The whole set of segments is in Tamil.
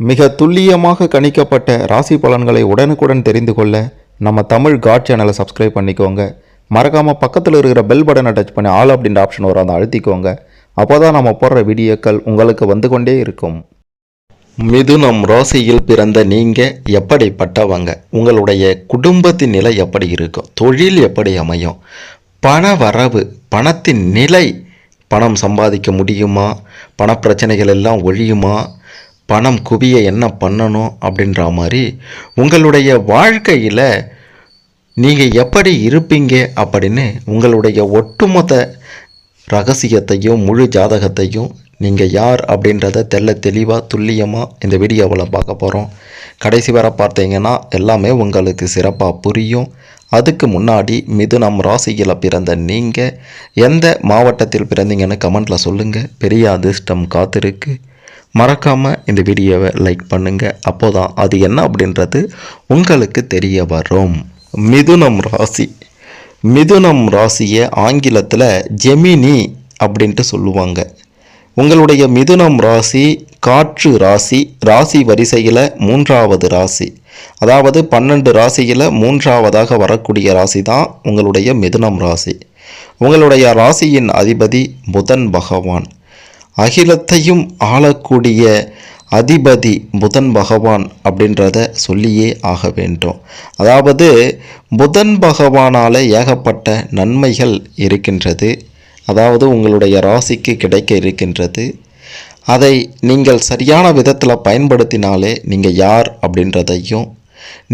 மிக துல்லியமாக கணிக்கப்பட்ட ராசி பலன்களை உடனுக்குடன் தெரிந்து கொள்ள நம்ம தமிழ் காட் சேனலை சப்ஸ்கிரைப் பண்ணிக்கோங்க. மறக்காமல் பக்கத்தில் இருக்கிற பெல் பட்டனை டச் பண்ணி ஆல் அப்படின்ற ஆப்ஷன் வரும் அதை அழுத்திக்கோங்க. அப்போ தான் நம்ம போடுற வீடியோக்கள் உங்களுக்கு வந்து கொண்டே இருக்கும். மிதுனம் ராசியில் பிறந்த நீங்கள் எப்படிப்பட்டவங்க? உங்களுடைய குடும்பத்தின் நிலை எப்படி இருக்கும் தொழில் எப்படி அமையும்? பண வரவு பணத்தின் நிலை பணம் சம்பாதிக்க முடியுமா? பணப்பிரச்சனைகள் எல்லாம் ஒழியுமா? பணம் குவிய என்ன பண்ணணும் அப்படின்ற மாதிரி உங்களுடைய வாழ்க்கையில் நீங்கள் எப்படி இருப்பீங்க அப்படின்னு உங்களுடைய ஒட்டுமொத்த ரகசியத்தையும் முழு ஜாதகத்தையும் நீங்கள் யார் அப்படின்றத தெள்ள தெளிவாக துல்லியமாக இந்த வீடியோவில் பார்க்க போகிறோம் கடைசி வரை பார்த்தீங்கன்னா எல்லாமே உங்களுக்கு சிறப்பாக புரியும். அதுக்கு முன்னாடி மிதுனம் ராசியில் பிறந்த நீங்கள் எந்த மாவட்டத்தில் பிறந்தீங்கன்னு கமெண்ட்டில் சொல்லுங்கள் பெரிய அதிர்ஷ்டம் காத்திருக்கு. மறக்காமல் இந்த வீடியோவை லைக் பண்ணுங்கள் அப்போ தான் அது என்ன அப்படின்றது உங்களுக்கு தெரிய வரும். மிதுனம் ராசி. மிதுனம் ராசியை ஆங்கிலத்தில் ஜெமினி அப்படின்ட்டு சொல்லுவாங்க. உங்களுடைய மிதுனம் ராசி காற்று ராசி ராசி வரிசையில் மூன்றாவது ராசி. அதாவது பன்னெண்டு ராசியில் மூன்றாவதாக வரக்கூடிய ராசி தான் உங்களுடைய மிதுனம் ராசி. உங்களுடைய ராசியின் அதிபதி புதன் பகவான். அகிலத்தையும் ஆளக்கூடிய அதிபதி புதன் பகவான் அப்படின்றத சொல்லியே ஆக வேண்டும். அதாவது புதன் பகவானால் ஏகப்பட்ட நன்மைகள் இருக்கின்றது. அதாவது உங்களுடைய ராசிக்கு கிடைக்க இருக்கின்றது. அதை நீங்கள் சரியான விதத்தில் பயன்படுத்தினாலே நீங்கள் யார் அப்படின்றதையும்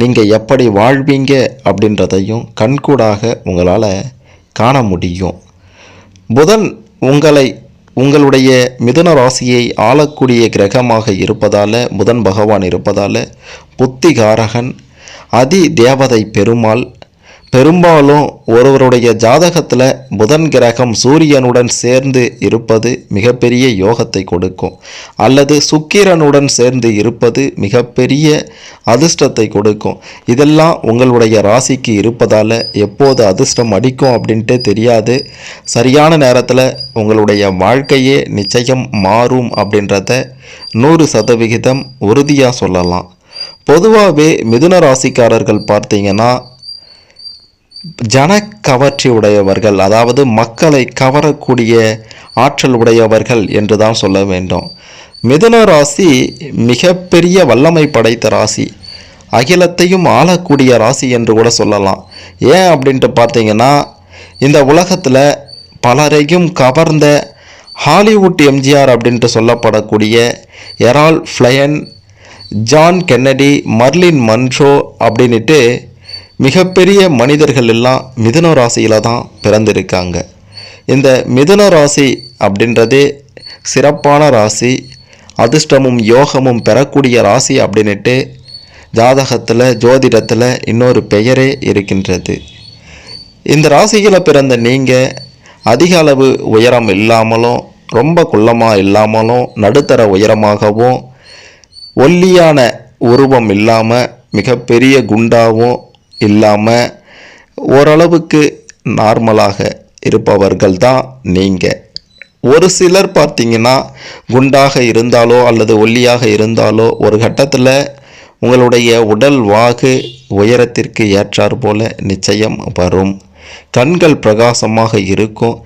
நீங்கள் எப்படி வாழ்வீங்க அப்படின்றதையும் கண்கூடாக உங்களால் காண முடியும். புதன் உங்களை உங்களுடைய மிதுன ராசியை ஆளக்கூடிய கிரகமாக இருப்பதால் புதன் பகவான் இருப்பதால் புத்திகாரகன் அதி தேவதை பெருமாள் பெரும்பாலும் ஒருவருடைய ஜாதகத்தில் புதன் கிரகம் சூரியனுடன் சேர்ந்து இருப்பது மிகப்பெரிய யோகத்தை கொடுக்கும். அல்லது சுக்கிரனுடன் சேர்ந்து இருப்பது மிகப்பெரிய அதிர்ஷ்டத்தை கொடுக்கும். இதெல்லாம் உங்களுடைய ராசிக்கு இருப்பதால் எப்போது அதிர்ஷ்டம் அடிக்கும் அப்படின்ட்டு தெரியாது. சரியான நேரத்தில் உங்களுடைய வாழ்க்கையே நிச்சயம் மாறும் அப்படின்றத நூறு சதவிகிதம் உறுதியாக சொல்லலாம். பொதுவாகவே மிதுன ராசிக்காரர்கள் பார்த்தீங்கன்னா ஜன கவர்ச்சி உடையவர்கள் அதாவது மக்களை கவரக்கூடிய ஆற்றல் உடையவர்கள் என்று தான் சொல்ல வேண்டும். மிதுன ராசி மிகப்பெரிய வல்லமை படைத்த ராசி. அகிலத்தையும் ஆளக்கூடிய ராசி என்று கூட சொல்லலாம். ஏன் அப்படின்ட்டு பார்த்தீங்கன்னா இந்த உலகத்தில் பலரையும் கவர்ந்த ஹாலிவுட் எம்ஜிஆர் அப்படின்ட்டு சொல்லப்படக்கூடிய Errol Flynn John Kennedy Marilyn Monroe அப்படின்ட்டு மிகப்பெரிய மனிதர்கள் எல்லாம் மிதுன ராசியில் தான் பிறந்திருக்காங்க. இந்த மிதுன ராசி அப்படின்றதே சிறப்பான ராசி அதிர்ஷ்டமும் யோகமும் பெறக்கூடிய ராசி அப்படின்ட்டு ஜாதகத்தில் ஜோதிடத்தில் இன்னொரு பெயரே இருக்கின்றது. இந்த ராசியில் பிறந்த நீங்கள் அதிக அளவு உயரம் இல்லாமலும் ரொம்ப குள்ளமாக இல்லாமலும் நடுத்தர உயரமாகவும் ஒல்லியான உருவம் இல்லாமல் மிகப்பெரிய குண்டாகவும் இல்லாமல் ஓரளவுக்கு நார்மலாக இருப்பவர்கள் தான் நீங்கள் ஒரு சிலர் பார்த்தீங்கன்னா குண்டாக இருந்தாலோ அல்லது ஒல்லியாக இருந்தாலோ ஒரு கட்டத்தில் உங்களுடைய உடல் வாகு உயரத்திற்கு ஏற்றார் போல நிச்சயம் வரும். கண்கள் பிரகாசமாக இருக்கும்.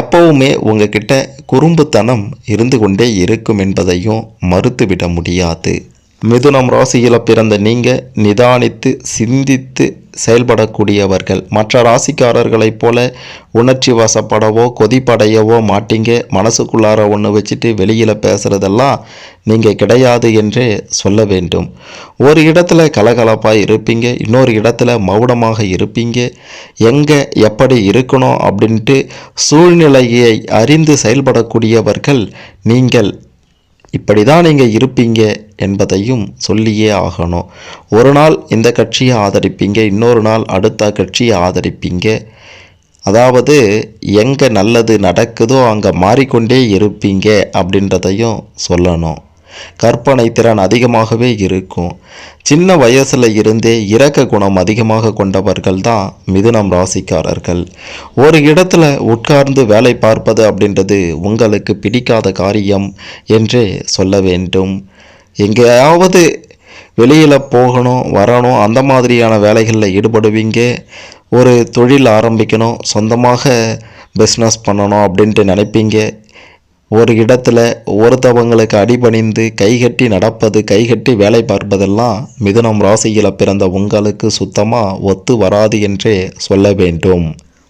எப்பவுமே உங்ககிட்ட குறும்புத்தனம் இருந்து கொண்டே இருக்கும் என்பதையும் மறுத்துவிட முடியாது. மிதுனம் ராசியில் பிறந்த நீங்கள் நிதானித்து சிந்தித்து செயல்படக்கூடியவர்கள். மற்ற ராசிக்காரர்களைப் போல உணர்ச்சி வசப்படவோ கொதிப்படையவோ மாட்டீங்க. மனசுக்குள்ளார ஒன்று வச்சுட்டு வெளியில் பேசுகிறதெல்லாம் நீங்கள் கிடையாது என்றே சொல்ல வேண்டும். ஒரு இடத்துல கலகலப்பாக இருப்பீங்க. இன்னொரு இடத்துல மௌனமாக இருப்பீங்க. எங்கே எப்படி இருக்கணும் அப்படின்ட்டு சூழ்நிலையை அறிந்து செயல்படக்கூடியவர்கள் நீங்கள் இப்படி தான் நீங்கள் இருப்பீங்க என்பதையும் சொல்லியே ஆகணும். ஒரு நாள் இந்த கட்சியை ஆதரிப்பீங்க இன்னொரு நாள் அடுத்த கட்சியை ஆதரிப்பீங்க. அதாவது எங்கே நல்லது நடக்குதோ அங்கே மாறிக்கொண்டே இருப்பீங்க அப்படின்றதையும் சொல்லணும். கற்பனை திறன் அதிகமாகவே இருக்கும். சின்ன வயசில் இருந்தே இரக்க குணம் அதிகமாக கொண்டவர்கள் தான் மிதுனம் ராசிக்காரர்கள். ஒரு இடத்துல உட்கார்ந்து வேலை பார்ப்பது அப்படின்றது உங்களுக்கு பிடிக்காத காரியம் என்றே சொல்ல வேண்டும். எங்கேயாவது வெளியில் போகணும் வரணும் அந்த மாதிரியான வேலைகளில் ஈடுபடுவீங்க. ஒரு தொழில் ஆரம்பிக்கணும் சொந்தமாக பிஸ்னஸ் பண்ணணும் அப்படின்ட்டு நினைப்பீங்க. ஒரு இடத்துல ஒருத்தவங்களுக்கு அடிபணிந்து கைகட்டி நடப்பது கைகட்டி வேலை பார்ப்பதெல்லாம் மிதுனம் ராசியில் பிறந்த உங்களுக்கு சுத்தமாக ஒத்து வராது என்றே சொல்ல வேண்டும்.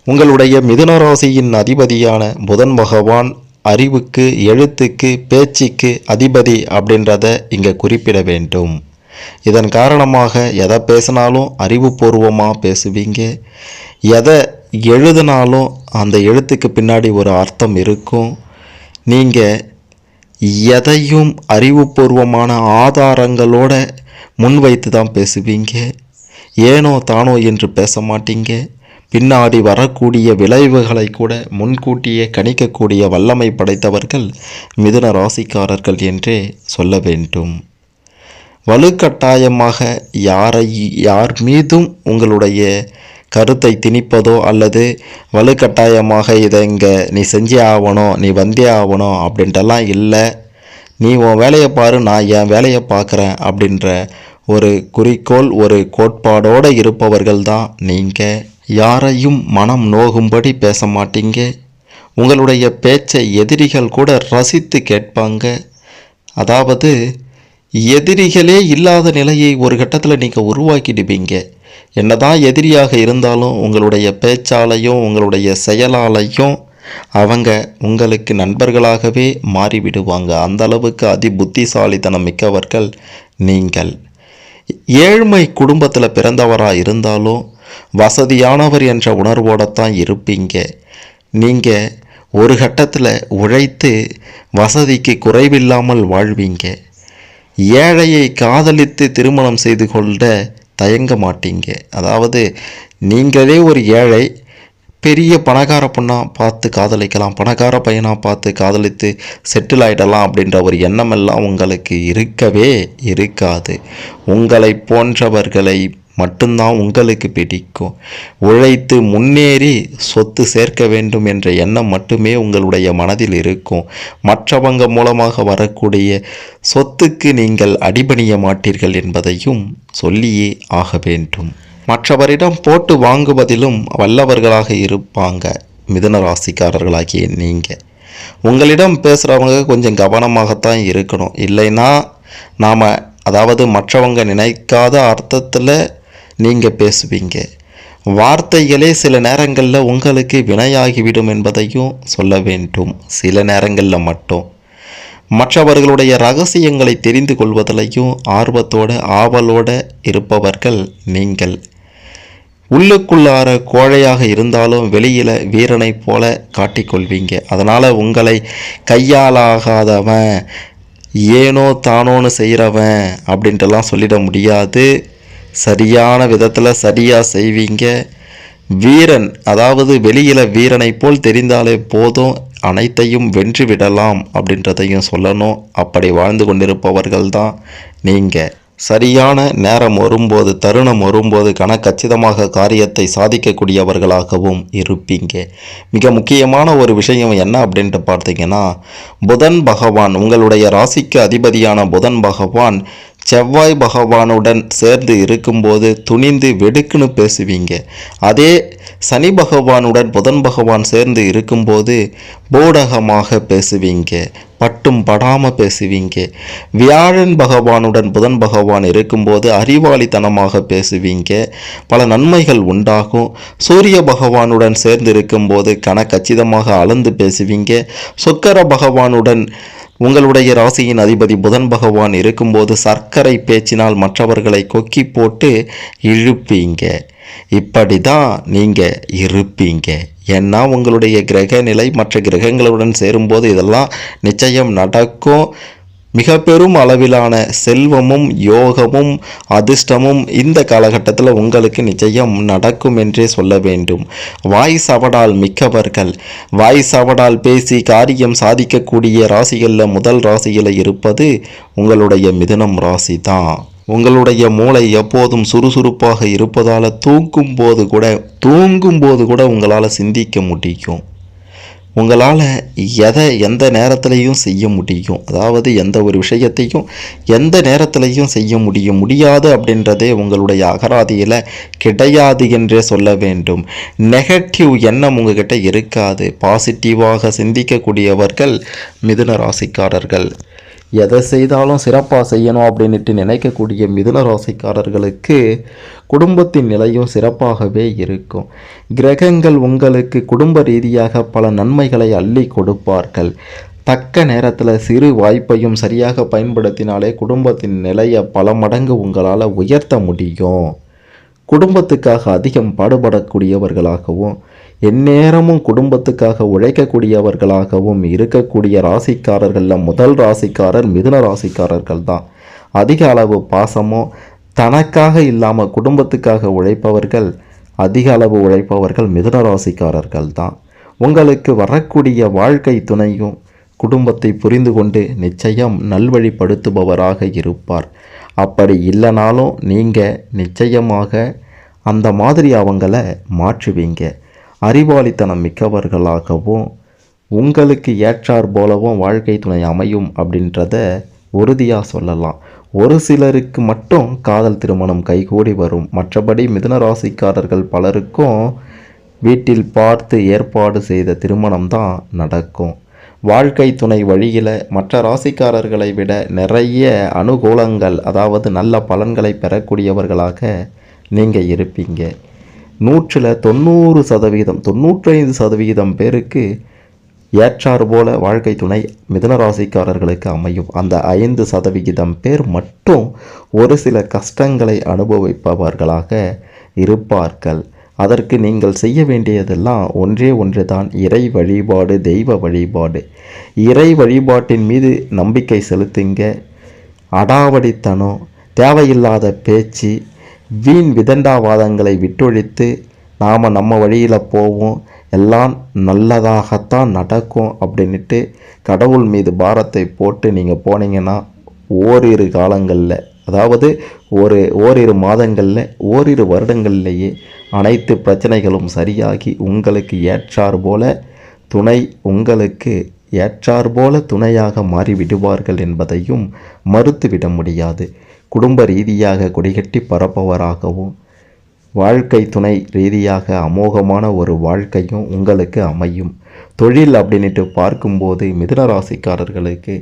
உங்களுடைய மிதுன ராசியின் அதிபதியான புதன் பகவான் அறிவுக்கு எழுத்துக்கு பேச்சுக்கு அதிபதி அப்படின்றத இங்கே குறிப்பிட வேண்டும். இதன் காரணமாக எதை பேசினாலும் அறிவுபூர்வமாக பேசுவீங்க. எதை எழுதினாலும் அந்த எழுத்துக்கு பின்னாடி ஒரு அர்த்தம் இருக்கும். நீங்கள் எதையும் அறிவுபூர்வமான ஆதாரங்களோட முன்வைத்து தான் பேசுவீங்க? ஏனோ தானோ என்று பேச மாட்டீங்க? பின்னாடி வரக்கூடிய விளைவுகளை கூட முன்கூட்டியே கணிக்கக்கூடிய வல்லமை படைத்தவர்கள் மிதுன ராசிக்காரர்கள் என்றே சொல்ல வேண்டும். வலுக்கட்டாயமாக யாரை யார் மீதும் உங்களுடைய கருத்தை திணிப்பதோ அல்லது வலுக்கட்டாயமாக இதை இங்கே நீ செஞ்சே ஆகணும் நீ வந்தே ஆகணும் அப்படின்ட்டெல்லாம் இல்லை. நீ உன் வேலையை பாரு நான் என் வேலையை பார்க்குறேன் அப்படின்ற ஒரு குறிக்கோள் ஒரு கோட்பாடோடு இருப்பவர்கள் தான் நீங்கள் யாரையும் மனம் நோகும்படி பேச மாட்டீங்க. உங்களுடைய பேச்சை எதிரிகள் கூட ரசித்து கேட்பாங்க. அதாவது எதிரிகளே இல்லாத நிலையை ஒரு கட்டத்தில் நீங்கள் உருவாக்கிடுவீங்க. என்னதான் எதிரியாக இருந்தாலும் உங்களுடைய பேச்சாலையும் உங்களுடைய செயலாலையும் அவங்க உங்களுக்கு நண்பர்களாகவே மாறிவிடுவாங்க. அந்த அளவுக்கு அதி புத்திசாலித்தனம் மிக்கவர்கள் நீங்கள். ஏழ்மை குடும்பத்தில் பிறந்தவராக இருந்தாலும் வசதியானவர் என்ற உணர்வோடத்தான் இருப்பீங்க. நீங்கள் ஒரு கட்டத்தில் உழைத்து வசதிக்கு குறைவில்லாமல் வாழ்வீங்க. ஏழையை காதலித்து திருமணம் செய்து கொண்ட தயங்க மாட்டீங்க. அதாவது நீங்களே ஒரு ஏழை பெரிய பணக்கார பொண்ணாக பார்த்து காதலிக்கலாம் பணக்கார பையனாக பார்த்து காதலித்து செட்டில் ஆகிடலாம் அப்படின்ற ஒரு எண்ணமெல்லாம் உங்களுக்கு இருக்கவே இருக்காது. உங்களை போன்றவர்களை மட்டும்தான் உங்களுக்கு பிடிக்கும். உழைத்து முன்னேறி சொத்து சேர்க்க வேண்டும் என்ற எண்ணம் மட்டுமே உங்களுடைய மனதில் இருக்கும். மற்றவங்க மூலமாக வரக்கூடிய சொத்துக்கு நீங்கள் அடிபணிய மாட்டீர்கள் என்பதையும் சொல்லியே ஆக வேண்டும். மற்றவரிடம் போட்டு வாங்குவதிலும் வல்லவர்களாக இருப்பாங்க மிதுன ராசிக்காரர்களாகிய நீங்கள் உங்களிடம் பேசுகிறவங்க கொஞ்சம் கவனமாகத்தான் இருக்கணும். இல்லைன்னா நாம் அதாவது மற்றவங்க நினைக்காத அர்த்தத்தில் நீங்கள் பேசுவீங்க. வார்த்தைகளே சில நேரங்களில் உங்களுக்கு வினையாகிவிடும் என்பதையும் சொல்ல வேண்டும். சில நேரங்களில் மட்டும். மற்றவர்களுடைய ரகசியங்களை தெரிந்து கொள்வதிலையும் ஆர்வத்தோட ஆவலோடு இருப்பவர்கள் நீங்கள். உள்ளுக்குள்ளார கோழையாக இருந்தாலும் வெளியில் வீரனைப் போல காட்டிக்கொள்வீங்க. அதனால் உங்களை கையாலாகாதவன் ஏனோ தானோன்னு செய்கிறவன் அப்படின்ட்டுலாம் சொல்லிட முடியாது. சரியான விதத்தில் சரியாக செய்வீங்க. வீரன் அதாவது வெளியில் வீரனை போல் தெரிந்தாலே போதும் அனைத்தையும் வென்று விடலாம் அப்படின்றதையும் சொல்லணும். அப்படி வாழ்ந்து கொண்டிருப்பவர்கள் தான் நீங்கள் சரியான நேரம் வரும்போது தருணம் வரும்போது கணக்கச்சிதமாக காரியத்தை சாதிக்கக்கூடியவர்களாகவும் இருப்பீங்க. மிக முக்கியமான ஒரு விஷயம் என்ன அப்படின்ட்டு பார்த்தீங்கன்னா புதன் பகவான் உங்களுடைய ராசிக்கு அதிபதியான புதன் பகவான் செவ்வாய் பகவானுடன் சேர்ந்து இருக்கும்போது துணிந்து வெடுக்குன்னு பேசுவீங்க. அதே சனி பகவானுடன் புதன் பகவான் சேர்ந்து இருக்கும்போது போடகமாக பேசுவீங்க. பட்டும் படாமல் பேசுவீங்க. வியாழன் பகவானுடன் புதன் பகவான் இருக்கும்போது அறிவாளித்தனமாக பேசுவீங்க. பல நன்மைகள் உண்டாகும். சூரிய பகவானுடன் சேர்ந்து இருக்கும்போது கணக்கச்சிதமாக அளந்து பேசுவீங்க. சுக்கர பகவானுடன் உங்களுடைய ராசியின் அதிபதி புதன் பகவான் இருக்கும்போது சர்க்கரை பேச்சினால் மற்றவர்களை கொக்கி போட்டு இழுப்பீங்க. இப்படி தான் நீங்கள் இருப்பீங்க. ஏன்னா உங்களுடைய கிரக நிலை மற்ற கிரகங்களுடன் சேரும்போது இதெல்லாம் நிச்சயம் நடக்கும். மிக பெரும் அளவிலான செல்வமும் யோகமும் அதிர்ஷ்டமும் இந்த காலகட்டத்தில் உங்களுக்கு நிச்சயம் நடக்கும் என்றே சொல்ல வேண்டும். வாய் சவடால் மிக்கவர்கள். வாய் சவடால் பேசி காரியம் சாதிக்கக்கூடிய ராசிகளில் முதல் ராசியில் இருப்பது உங்களுடைய மிதுனம் ராசி தான் உங்களுடைய மூளை எப்போதும் சுறுசுறுப்பாக இருப்பதால் தூங்கும் போது கூட தூங்கும் போது கூட உங்களால் சிந்திக்க முடியும். உங்களால் எதை எந்த நேரத்துலையும் செய்ய முடியும். அதாவது எந்த ஒரு விஷயத்தையும் எந்த நேரத்துலையும் செய்ய முடியும் முடியாது அப்படின்றதே உங்களுடைய அகராதியில் கிடையாது என்றே சொல்ல வேண்டும். நெகட்டிவ் எண்ணம் உங்ககிட்ட இருக்காது. பாசிட்டிவாக சிந்திக்கக்கூடியவர்கள் மிதுன ராசிக்காரர்கள். எதை செய்தாலும் சிறப்பாக செய்யணும் அப்படின்ட்டு நினைக்கக்கூடிய மிதுன ராசிக்காரர்களுக்கு குடும்பத்தின் நிலையும் சிறப்பாகவே இருக்கும். கிரகங்கள் உங்களுக்கு குடும்ப ரீதியாக பல நன்மைகளை அள்ளி கொடுப்பார்கள். தக்க நேரத்தில் சிறு வாய்ப்பையும் சரியாக பயன்படுத்தினாலே குடும்பத்தின் நிலையை பல மடங்கு உங்களால் உயர்த்த முடியும். குடும்பத்துக்காக அதிகம் பாடுபடக்கூடியவர்களாகவும் எந்நேரமும் குடும்பத்துக்காக உழைக்கக்கூடியவர்களாகவும் இருக்கக்கூடிய ராசிக்காரர்களில் முதல் ராசிக்காரர் மிதுன ராசிக்காரர்கள் தான். அதிக அளவு பாசமும் தனக்காக இல்லாமல் குடும்பத்துக்காக உழைப்பவர்கள் அதிக அளவு உழைப்பவர்கள் மிதுன ராசிக்காரர்கள் தான். உங்களுக்கு வரக்கூடிய வாழ்க்கை துணையும் குடும்பத்தை புரிந்து கொண்டு நிச்சயம் நல்வழிப்படுத்துபவராக இருப்பார். அப்படி இல்லைனாலும் நீங்கள் நிச்சயமாக அந்த மாதிரி அவங்கள மாற்றுவீங்க. அறிவாளித்தனம் மிக்கவர்களாகவும் உங்களுக்கு ஏற்றார் போலவும் வாழ்க்கை துணை அமையும் அப்படின்றத உறுதியாக சொல்லலாம். ஒரு சிலருக்கு மட்டும் காதல் திருமணம் கைகூடி வரும். மற்றபடி மிதுன ராசிக்காரர்கள் பலருக்கும் வீட்டில் பார்த்து ஏற்பாடு செய்த திருமணம் தான் நடக்கும். வாழ்க்கை துணை வழியில் மற்ற ராசிக்காரர்களை விட நிறைய அனுகூலங்கள் அதாவது நல்ல பலன்களை பெறக்கூடியவர்களாக நீங்கள் இருப்பீங்க. நூற்றில் தொண்ணூறு சதவீதம் தொண்ணூற்றைந்து சதவீதம் பேருக்கு ஏற்றாறு போல வாழ்க்கை துணை மிதனராசிக்காரர்களுக்கு அமையும். அந்த ஐந்து சதவிகிதம் பேர் மட்டும் ஒரு சில கஷ்டங்களை அனுபவிப்பவர்களாக இருப்பார்கள். அதற்கு நீங்கள் செய்ய வேண்டியதெல்லாம் ஒன்றே ஒன்று தான் இறை வழிபாடு தெய்வ வழிபாடு. இறை வழிபாட்டின் மீது நம்பிக்கை செலுத்துங்க. அடாவடித்தனம் தேவையில்லாத பேச்சு வீண் விதண்டாவாதங்களை விட்டொழித்து நாம் நம்ம வழியில் போவோம் எல்லாம் நல்லதாகத்தான் நடக்கும் அப்படின்ட்டு கடவுள் மீது பாரத்தை போட்டு நீங்கள் போனீங்கன்னா ஓரிரு காலங்களில் அதாவது ஒரு ஓரிரு மாதங்களில் ஓரிரு வருடங்கள்லேயே அனைத்து பிரச்சனைகளும் சரியாகி உங்களுக்கு ஏற்றார் போல துணை உங்களுக்கு ஏற்றார் போல துணையாக மாறிவிடுவார்கள் என்பதையும் மறுத்துவிட முடியாது. குடும்ப ரீதியாக கொடிகட்டி பரப்பவராகவும் வாழ்க்கை துணை ரீதியாக அமோகமான ஒரு வாழ்க்கையும் உங்களுக்கு அமையும். தொழில் அப்படின்ட்டு பார்க்கும்போது மிதுன ராசிக்காரர்களுக்கு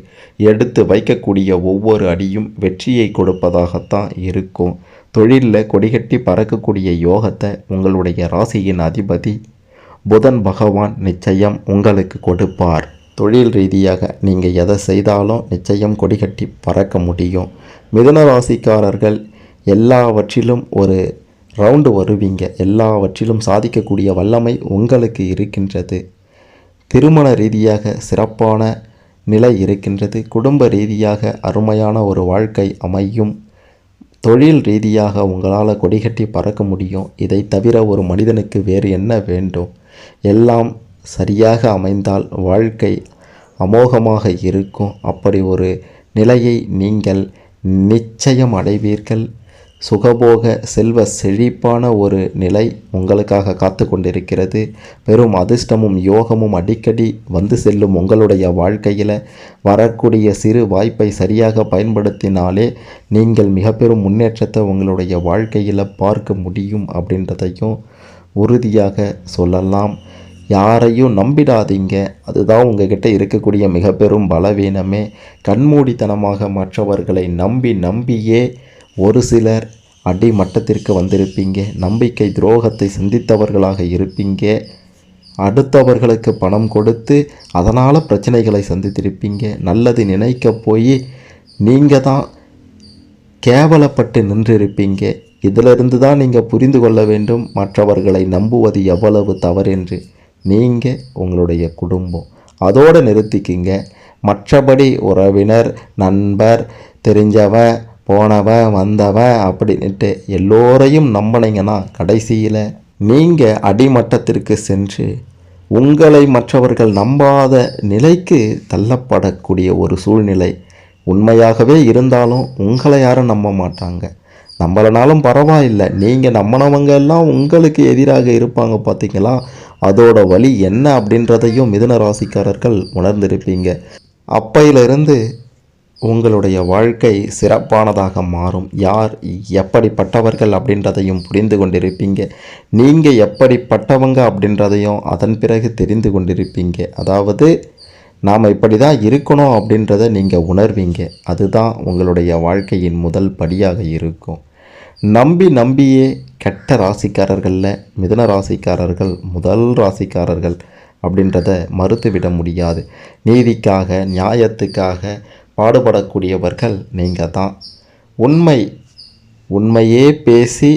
எடுத்து வைக்கக்கூடிய ஒவ்வொரு அடியும் வெற்றியை கொடுப்பதாகத்தான் இருக்கும். தொழிலில் கொடிகட்டி பறக்கக்கூடிய யோகத்தை உங்களுடைய ராசியின் அதிபதி புதன் பகவான் நிச்சயம் உங்களுக்கு கொடுப்பார். தொழில் ரீதியாக நீங்கள் எதை செய்தாலும் நிச்சயம் கொடிகட்டி பறக்க முடியும். மிதுன ராசிக்காரர்கள் எல்லாவற்றிலும் ஒரு ரவுண்டு வருவீங்க. எல்லாவற்றிலும் சாதிக்கக்கூடிய வல்லமை உங்களுக்கு இருக்கின்றது. திருமண ரீதியாக சிறப்பான நிலை இருக்கின்றது. குடும்ப ரீதியாக அருமையான ஒரு வாழ்க்கை அமையும். தொழில் ரீதியாக உங்களால் கொடிகட்டி பறக்க முடியும். இதை தவிர ஒரு மனிதனுக்கு வேறு என்ன வேண்டும்? எல்லாம் சரியாக அமைந்தால் வாழ்க்கை அமோகமாக இருக்கும். அப்படி ஒரு நிலையை நீங்கள் நிச்சயம் அடைவீர்கள். சுகபோக செல்வ செழிப்பான ஒரு நிலை உங்களுக்காக காத்து கொண்டிருக்கிறது. பெரும் அதிர்ஷ்டமும் யோகமும் அடிக்கடி வந்து செல்லும் உங்களுடைய வாழ்க்கையில் வரக்கூடிய சிறு வாய்ப்பை சரியாக பயன்படுத்தினாலே நீங்கள் மிக பெரும் முன்னேற்றத்தை உங்களுடைய வாழ்க்கையில் பார்க்க முடியும் அப்படின்றதையும் உறுதியாக சொல்லலாம். யாரையும் நம்பிடாதீங்க. அதுதான் உங்ககிட்ட இருக்கக்கூடிய மிக பெரும் பலவீனமே. கண்மூடித்தனமாக மற்றவர்களை நம்பி நம்பியே ஒரு சிலர் அடிமட்டத்திற்கு வந்திருப்பீங்க. நம்பிக்கை துரோகத்தை சிந்தித்தவர்களாக இருப்பீங்க. அடுத்தவர்களுக்கு பணம் கொடுத்து அதனால் பிரச்சனைகளை சந்தித்திருப்பீங்க. நல்லது நினைக்க போய் நீங்கள் தான் கேவலப்பட்டு நின்றிருப்பீங்க. இதிலிருந்து தான் நீங்கள் புரிந்து கொள்ள வேண்டும். மற்றவர்களை நம்புவது எவ்வளவு தவறென்று. நீங்கள் உங்களுடைய குடும்பம். அதோடு நிறுத்திக்கிங்க. மற்றபடி உறவினர் நண்பர் தெரிஞ்சவன் போனவன் வந்தவன் அப்படின்ட்டு எல்லோரையும் நம்பினீங்கன்னா கடைசியில் நீங்கள் அடிமட்டத்திற்கு சென்று உங்களை மற்றவர்கள் நம்பாத நிலைக்கு தள்ளப்படக்கூடிய ஒரு சூழ்நிலை உண்மையாகவே இருந்தாலும் உங்களை யாரும் நம்ப மாட்டாங்க. நம்மளனாலும் பரவாயில்லை. நீங்கள் நம்பினவங்க எல்லாம் உங்களுக்கு எதிராக இருப்பாங்க பார்த்தீங்களா அதோட வழி என்ன அப்படின்றதையும் மிதுன ராசிக்காரர்கள் உணர்ந்திருப்பீங்க. அப்பையிலிருந்து உங்களுடைய வாழ்க்கை சிறப்பானதாக மாறும். யார் எப்படிப்பட்டவர்கள் அப்படின்றதையும் புரிந்து கொண்டிருப்பீங்க. நீங்கள் எப்படிப்பட்டவங்க அப்படின்றதையும் அதன் பிறகு தெரிந்து கொண்டிருப்பீங்க. அதாவது நாம் இப்படி தான் இருக்கணும் அப்படின்றத நீங்கள் உணர்வீங்க. அதுதான் உங்களுடைய வாழ்க்கையின் முதல் படியாக இருக்கும். நம்பி நம்பியே கெட்ட ராசிக்காரர்களில் மிதன ராசிக்காரர்கள் முதல் ராசிக்காரர்கள் அப்படின்றத மறுத்துவிட முடியாது. நீதிக்காக நியாயத்துக்காக பாடுபடக்கூடியவர்கள் நீங்கள் தான். உண்மை உண்மையே பேசி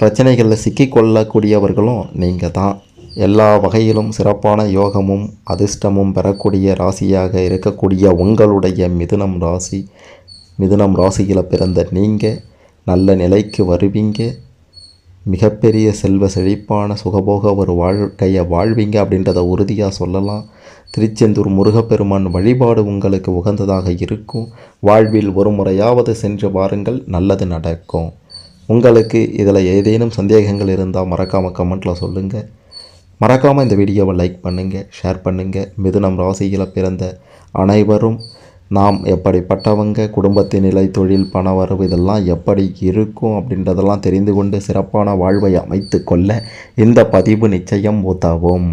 பிரச்சனைகளில் சிக்கிக்கொள்ளக்கூடியவர்களும் நீங்கள் தான். எல்லா வகையிலும் சிறப்பான யோகமும் அதிர்ஷ்டமும் பெறக்கூடிய ராசியாக இருக்கக்கூடிய உங்களுடைய மிதுனம் ராசி மிதுனம் ராசியில் பிறந்த நீங்கள் நல்ல நிலைக்கு வருவீங்க. மிகப்பெரிய செல்வ செழிப்பான சுகபோக ஒரு வாழ்க்கையை வாழ்வீங்க அப்படின்றத உறுதியாக சொல்லலாம். திருச்செந்தூர் முருகப்பெருமான் வழிபாடு உங்களுக்கு உகந்ததாக இருக்கும். வாழ்வில் ஒரு முறையாவது சென்று வாருங்கள் நல்லது நடக்கும். உங்களுக்கு இதில் ஏதேனும் சந்தேகங்கள் இருந்தால் மறக்காமல் கமெண்ட்டில் சொல்லுங்கள் மறக்காமல் இந்த வீடியோவை லைக் பண்ணுங்கள் ஷேர் பண்ணுங்கள் மிதுனம் ராசியில் பிறந்த அனைவரும் நாம் எப்படிப்பட்டவங்க குடும்பத்தின் நிலை தொழில் பண வரவு இதெல்லாம் எப்படி இருக்கும் அப்படின்றதெல்லாம் தெரிந்து கொண்டு சிறப்பான வாழ்வை அமைத்து கொள்ள இந்த பதிவு நிச்சயம் உதவும்.